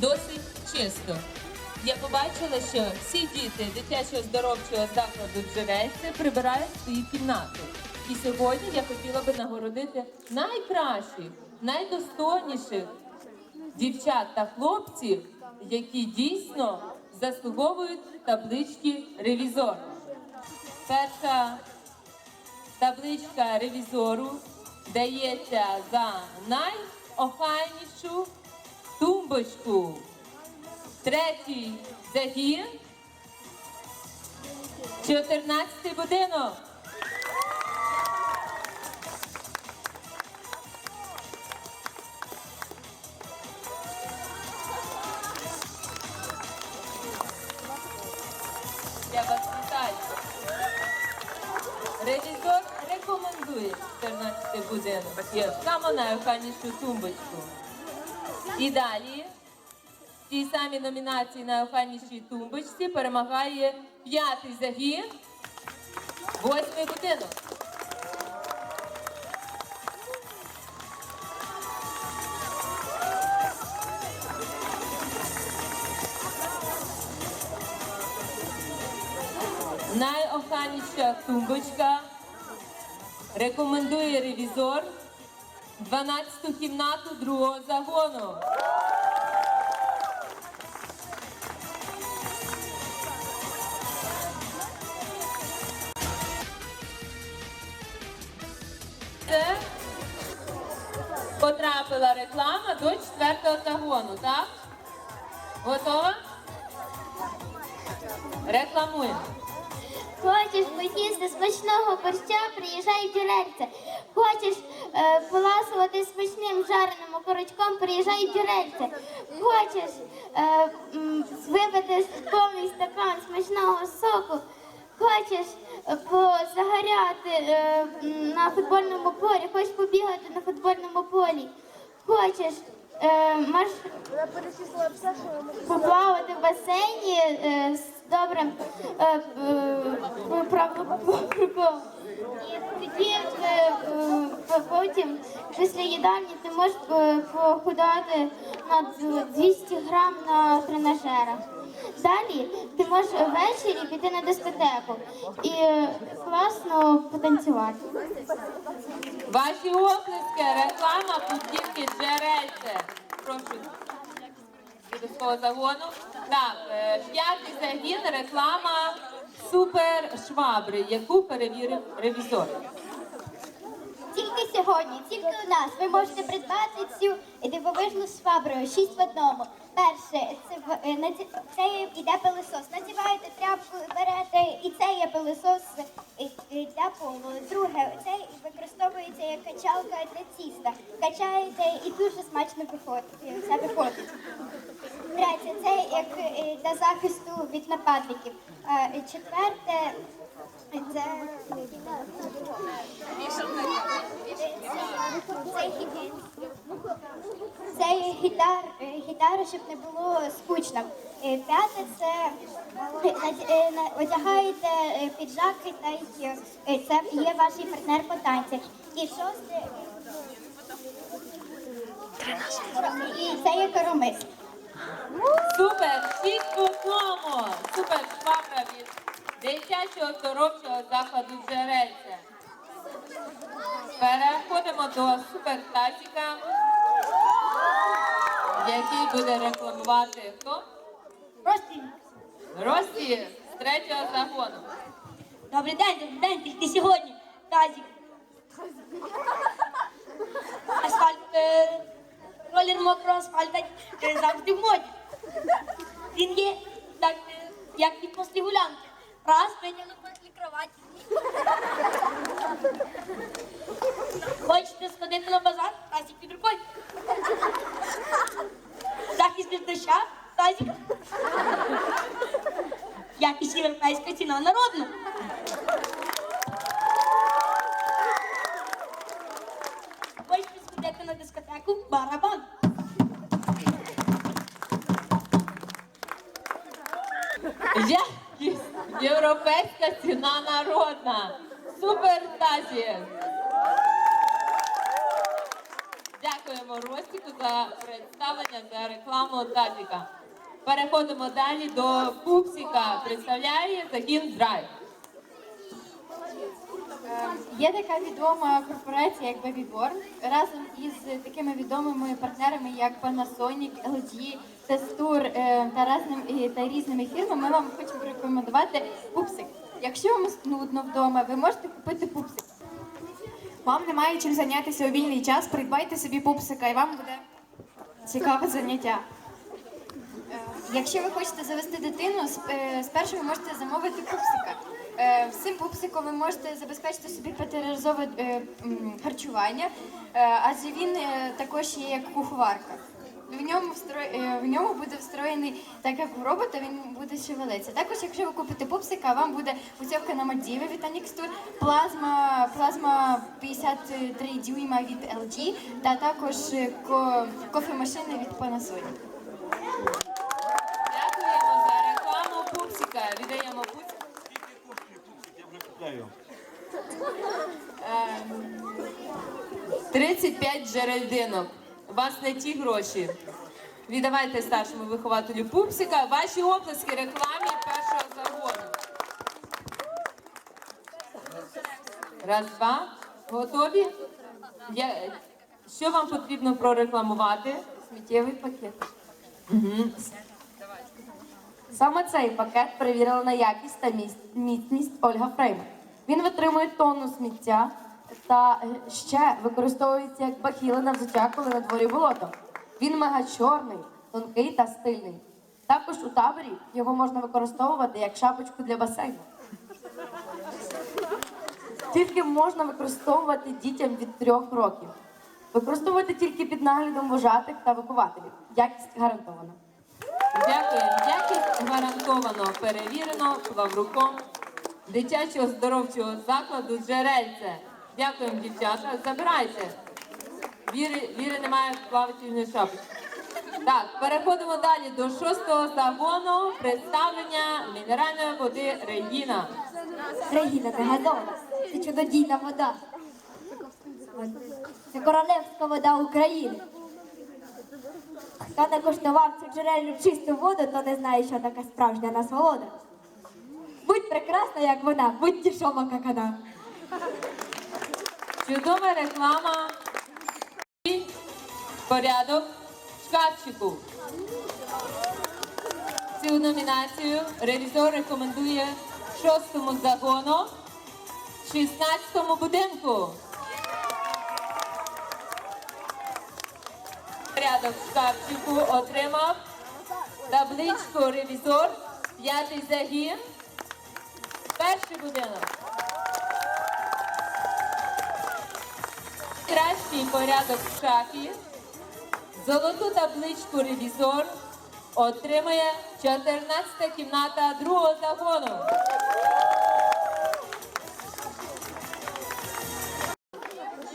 досить чисто. Я побачила, що всі діти дитячого здоровчого закладу Джерельце прибирають свої кімнати. І сьогодні я хотіла би нагородити найкращих, найдостойніших дівчат та хлопців, які дійсно заслуговують таблички ревізор. Перша табличка ревізору дається за найохайнішу тумбочку. Третій загін. 14 будинок. Я вас вітаю. Ревізор рекомендує 14 будинок. Є саме найохайнішу тумбочку. І далі в тій самій номінації на охайнішій тумбочці перемагає п'ятий загін, восьмий будинок. Найохайніша тумбочка рекомендує ревізор 12-ту кімнату другого загону. Це потрапила реклама до четвертого загону, так? Готова? Рекламуємо. Хочеш поїсти смачного борща, приїжджай в Джерельце. Хочеш поласувати смачним жареним окорочком, приїжджай в Хочеш е, випити повний стакан смачного соку. Хочеш е, позагоряти е, на футбольному полі, хочеш побігати на футбольному полі. Хочеш е, маш... поплавати в басейні е, з добрим е, е, правопоруком. І тоді е, е, потім після їдальні ти можеш похудати на 200 грам на тренажерах. Далі ти можеш ввечері піти на дискотеку і е, класно потанцювати. Ваші оплески, реклама путівки джерельце. Прошу свого загону. Так, п'ятий загін, реклама супер швабри, яку перевірив ревізор. Тільки сьогодні, тільки у нас ви можете придбати цю дивовижну швабру 6 в одному. Перше, це, е, це йде пилосос. Надіваєте тряпку, берете, і це є пилосос е, е, для полу. Друге, це використовується як качалка для тіста. Качаєте і дуже смачно виходить. Це виходить. Третє, це як для захисту від нападників. Четверте, це гітар, е, гітара, щоб не було скучно. Е, П'яте це е, е, одягаєте е, піджак китайський, е, це є ваш партнер по танцях. І шосте і це є коромис. Супер! Шість в одному! Супер швабра від дитячого здоровчого закладу джерельце. Переходимо до супер тазіка, який буде рекламувати хто? Прості. Рості з третього загону. Добрий день, добрий день, тільки сьогодні. Тазік. Асфальт, е, ролер мокрого асфальта е, завжди в моді. Він є так, е, як від після гулянки. Раз прийняли після кроваті. Хочете сходити на базар? Тазик під рукою. Захист від доща? Тазик. Якість європейська ціна народна. Хочете сходити на дискотеку? Барабан. Якість європейська ціна народна. Супер тазі. Дякуємо Ростіку за представлення за рекламу тазіка. Переходимо далі до Пупсика. Представляє загін Драйв. Є така відома корпорація, як Babyborn, разом із такими відомими партнерами, як Panasonic, LG, Testour е, та, разним, та різними фірмами. Ми вам хочемо порекомендувати пупсик. Якщо вам нудно вдома, ви можете купити пупсик. Вам немає чим зайнятися у вільний час, придбайте собі пупсика і вам буде цікаве заняття. Якщо ви хочете завести дитину, е, спершу ви можете замовити пупсика. Е, З цим пупсиком ви можете забезпечити собі п'ятиразове е, харчування, адже він також є як куховарка. В ньому, в ньому буде встроєний, так як у робота, він буде шевелитися. Також, якщо ви купите пупсика, вам буде путівка на Мальдіви від Анікстур, плазма, плазма 53 дюйма від LG та також ко- кофемашини від Panasonic. Дякуємо за рекламу Пупсика. Віддаємо Пупсика. Я вже купляю. 35. У вас не ті гроші. Віддавайте старшому вихователю Пупсика ваші оплески рекламі першого загону. Раз, два. Готові? Я... Що вам потрібно прорекламувати? Сміттєвий пакет. Саме цей пакет перевірила на якість та міцність Ольга Фрейм. Він витримує тонну сміття та е, ще використовується як бахіли на взуття, коли на дворі болото. Він мега чорний, тонкий та стильний. Також у таборі його можна використовувати як шапочку для басейну. Тільки можна використовувати дітям від трьох років. Використовувати тільки під наглядом вожатих та вихователів. Якість гарантована. Дякуємо. Якість гарантовано перевірено Лавруком дитячого здоровчого закладу Джерельце. Дякуємо, дівчата. Забирайте. Віри, віри немає плавательної шапочки. Так, переходимо далі до шостого загону представлення мінеральної води Регіна. Регіна, ти газована. Це чудодійна вода. Це королевська вода України. Хто не коштував цю джерельну чисту воду, то не знає, що таке справжня насолода. Будь прекрасна, як вона, будь дешова, як вона. Чудова реклама. І Порядок шкафчику. Цю номінацію ревізор рекомендує шостому загону, 16-му будинку. Порядок шкафчику отримав табличку ревізор, п'ятий загін, перший будинок. Кращий порядок в шахі. Золоту табличку ревізор отримує 14 кімната другого загону.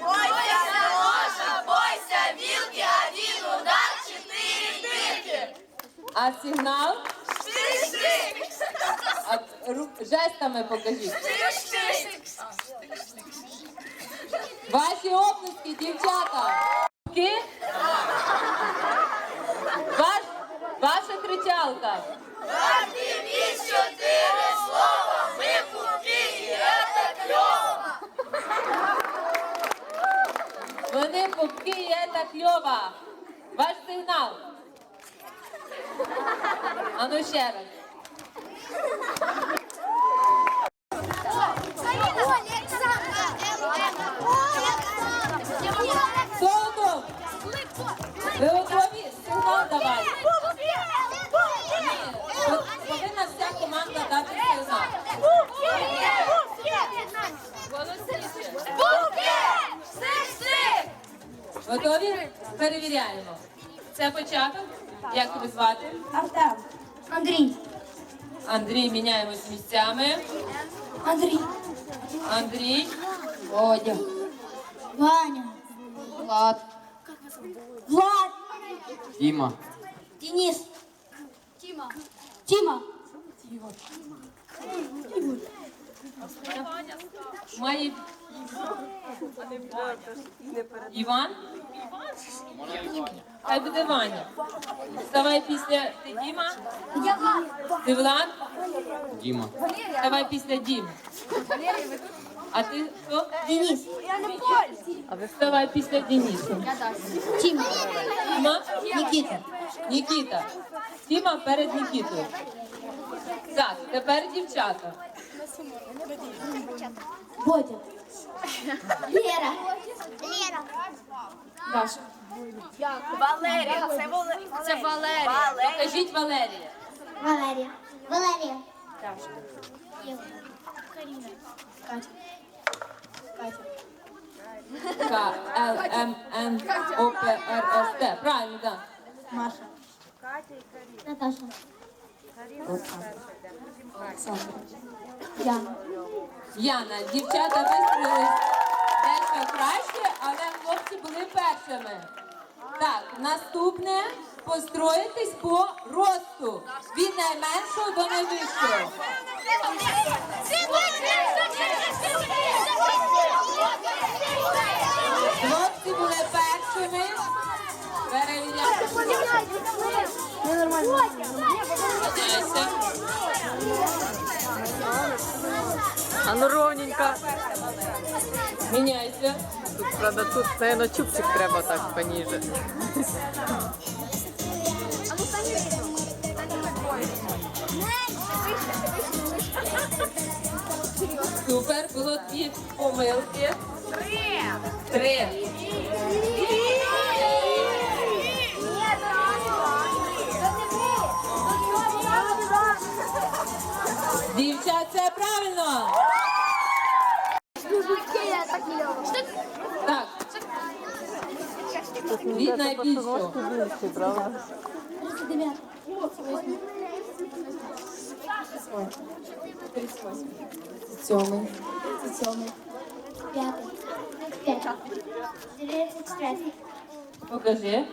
Бойся ножа, бойся вилки, один удар, четыре дырки. А сигнал Штык-штык, а, ру- жестами покажіть. штык-штык. Вони пупки є це кльова. Ваш сигнал. А ну ще раз. Перевіряємо. Це початок. Як тебе звати? Артем. Андрій. Андрій, міняємось місцями. Андрій. Андрій, Водя. Ваня. Влад. Влад. Діма, Денис. Тима. Тима. Має Іван? Хай буде Ваня. Давай після ти Діма. Ти Влад? Діма. Давай після Діми. А ти хто? Денис. Я не Давай після Дениса. Тіма. Тіма? Нікіта. Нікіта. Тіма перед Нікітою. Так, тепер дівчата. Бодя. Лера. Лера. Даша. Валерія, це Валерія. Це Валерія. Покажіть Валерія. Валерія. Валерія. К, Л, М, Н, О, П, Р, С, Т. Правильно, так. Маша. Наташа. Яна. Яна, дівчата вистроїлись дещо краще, але хлопці були першими. Так, наступне построїтись по росту від найменшого до найвищого. Хлопці були першими. Перевіряємо. Одяйся. А ну ровненько. Міняйся. Тут, правда, тут, наверное, чубчик треба так поніже. Супер, було дві помилки. Три. Дівчат, це правильно. Так. Від найбільшого. правда? Сьомий. П'ятий. Третій. Покажи.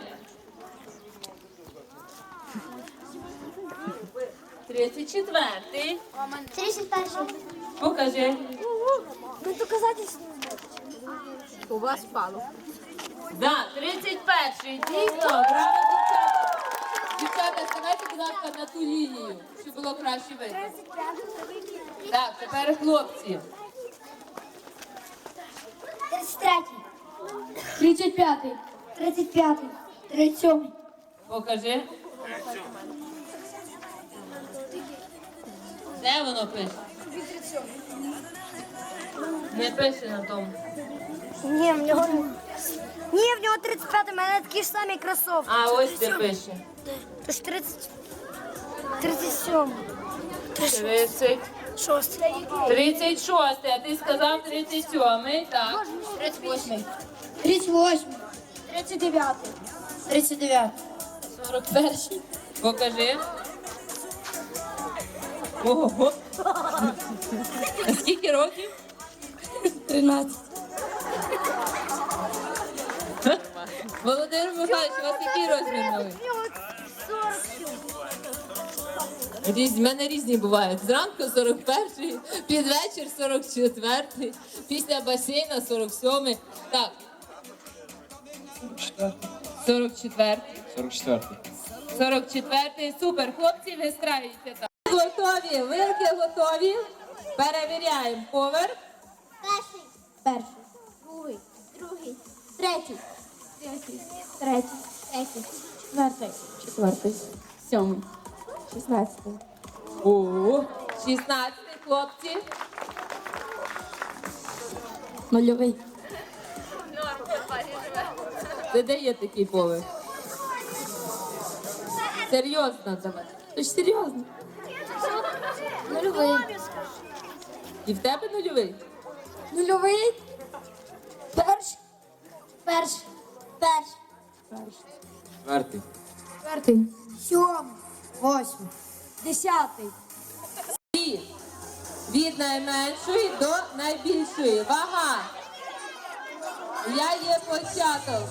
Тридцять четвертий. Тридцять перший. Покажи. У вас впало. Да, 31-й. Дійсно, браво, дівчата. Дівчата, ставайте, будь ласка, на ту лінію, щоб було краще видно. Так, тепер хлопці. Тридцять третій. Тридцять п'ятий. Тридцять п'ятий. Тридцять сьомий. Покажи. Де воно пише? Не пише на тому. Ні, в нього ні, в нього 35, у мене такі ж самі кросовки. А, ось де пише. Тож 30... 37. 30. 6. 36, а ти сказав 37, так. 38. 38. 39. 39. 41. Покажи. Ого. А скільки років? 13. Володимир Михайлович, у вас який розмір новий? Різні, в мене різні бувають. Зранку 41, під вечір 44, після басейна 47. Так. 44. 44. 44. Супер. Хлопці, вистраюйте так. Готові. Вилки готові. Перевіряємо поверх. Перший. Перший. Другий. Другий. Третій. Третій. Третій. Третій. Четвертий. Четвертий. Сьомий. Шістнадцятий. О, 16 хлопці. Нульовий. Це де є такий поверх? Серйозно давай. Ти ж серйозно? Нульовий. І в тебе нульовий? Нульовий. Перший. Перший. Перший. Четвертий. Четвертий. Сьомий. Восьмий. Десятий. І від найменшої до найбільшої. Вага. Я є початок.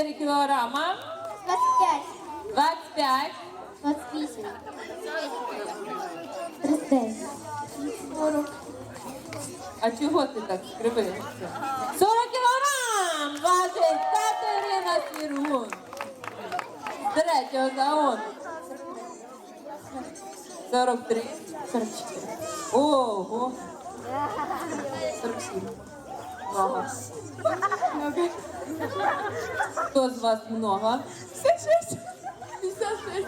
24 кілограма. 25. 25. 28. 39. 40. А чого ти так скривився? 40 кілограм важить Катерина Свіргун. Третього загону. 43. 44. Ого. 47. Много. Хто з вас много? 56. 56.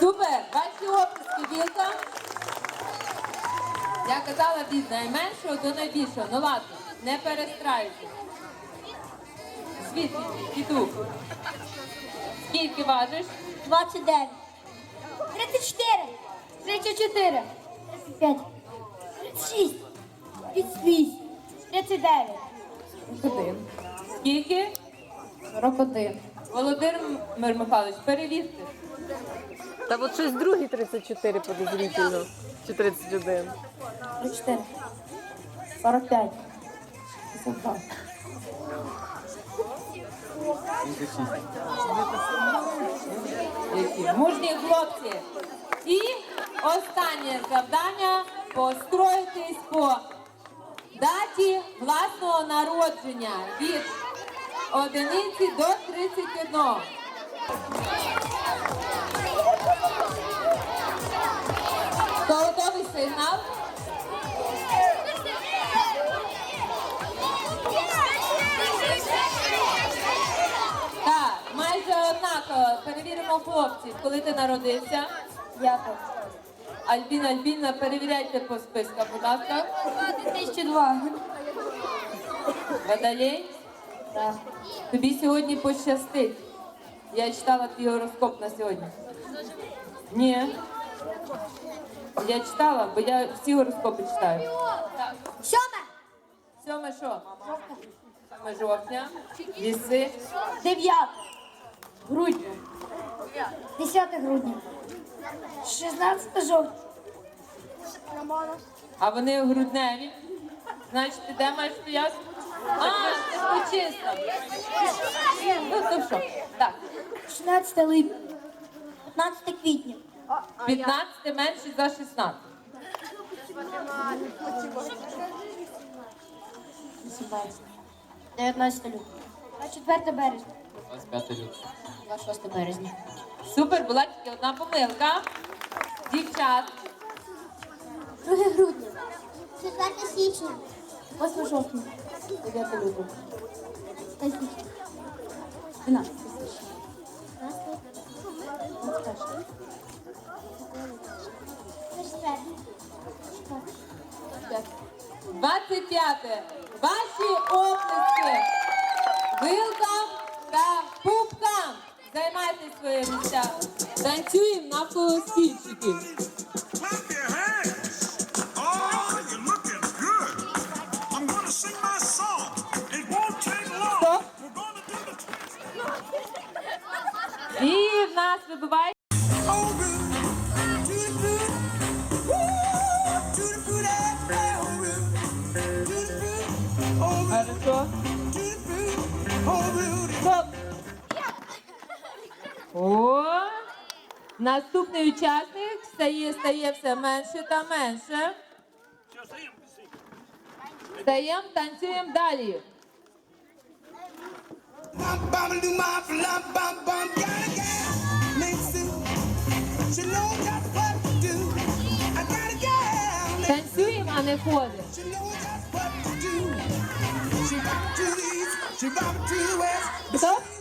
Супер! Ваші оплески, Вілка. Я казала від найменшого до найбільшого. Ну ладно, не перестраюйся. Світ, іду. Скільки важиш? 29. 34. 34. 35. 36. 38. 39. Один. Скільки? 41. Володимир Михайлович, перевірте. Та от щось другий 34 подозрительно. Чи 31. 34. 45. 52. Які мужні хлопці. І останнє завдання построїтись по даті власного народження від одиниці до 31. Хто готовий сигнал? Так, майже однаково. Перевіримо хлопців, коли ти народився. Дякую. Альбіна, Альбіна, перевіряйте по списках, будь ласка. 2002. Водолей, Так. тобі сьогодні пощастить. Я читала твій гороскоп на сьогодні. Ні. Я читала, бо я всі гороскопи читаю. Сьоме. Сьоме що? Сьоме жовтня. Ліси. 9. Грудня. 10 грудня. 16 жовтня. А вони грудневі. Значить, ти де маєш стояти? А, ти почиста. Ну, то що? Так. 16 липня. 15 квітня. 15 менше за 16. 19 лютого. 24 березня. 25 лютого. 26 березня. Супер, була тільки одна помилка. Дівчат. 2 грудня. 4 січня. 8 жовтня. 9 лютого. 5 січня. 12 25. Ваші оплески вилкам та. Займайте свої місця. Танцюємо навколо стільчиків. І в нас Oh, наступний учасник стає, стає все менше та менше. Стаємо, танцюємо далі. Bum, bum, do. My bum,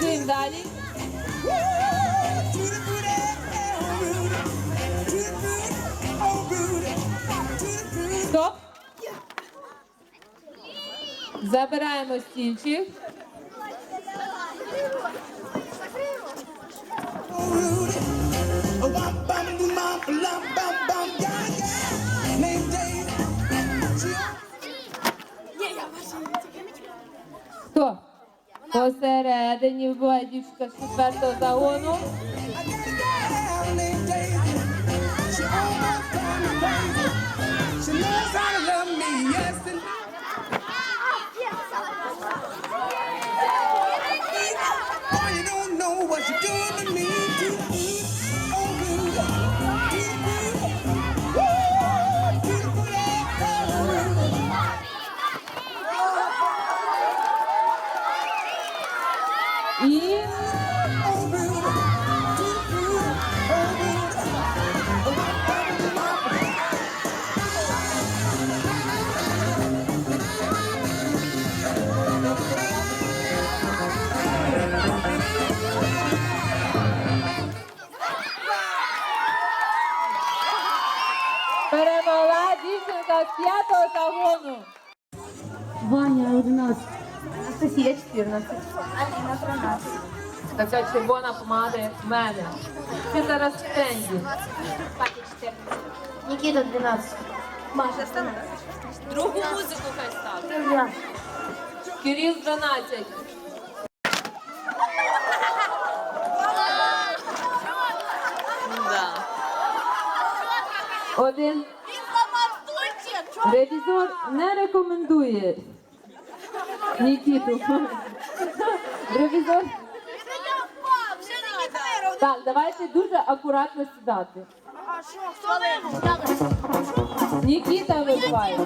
good. Танцюємо далі. Oh, oh. Стоп. Забираємо стільчик. Oh. Oh, my bum, bum, bum, yeah, yeah. Посередині була дівчинка з четвертого загону. I got a gal named Daisy. She almost drives me crazy. She knows how to love me, yes and Анастасія 14. Така червона помада, як в мене. Це зараз в тренді. Нікіта 12. Другу музику хай став. Кирил 12. Да. Один. Ревізор не рекомендує Нікіту. Ревізор. Так, давайте дуже акуратно сідати. Нікіта вибиває.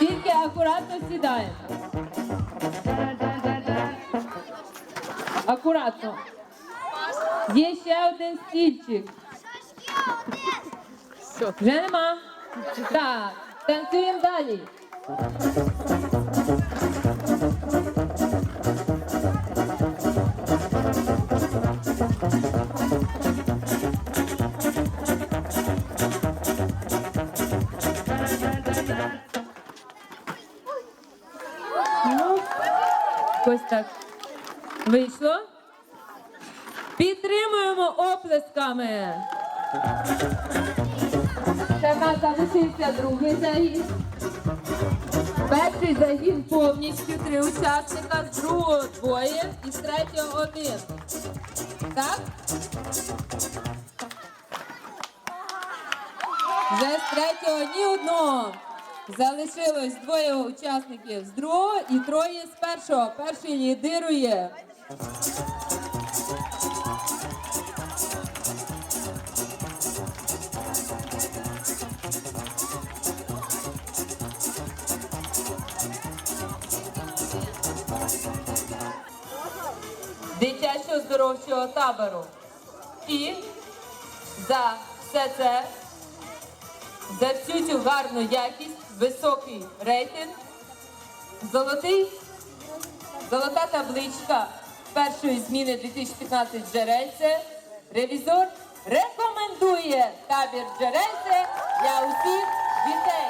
Тільки акуратно сідаємо. Акуратно. Є ще один стільчик. Вже нема. Так, танцюємо далі. Ну, ось так. Вийшло? Підтримуємо оплесками. Ще в залишився другий загін. Перший загін повністю три учасника, з другого двоє і з третього один. Так? Вже з третього ні одного. Залишилось двоє учасників з другого і троє з першого. Перший лідирує. Дитячого здоровчого табору. І за все це, за всю цю гарну якість, високий рейтинг, золотий, золота табличка першої зміни 2015 Джерельце. Ревізор рекомендує табір Джерельце для усіх дітей.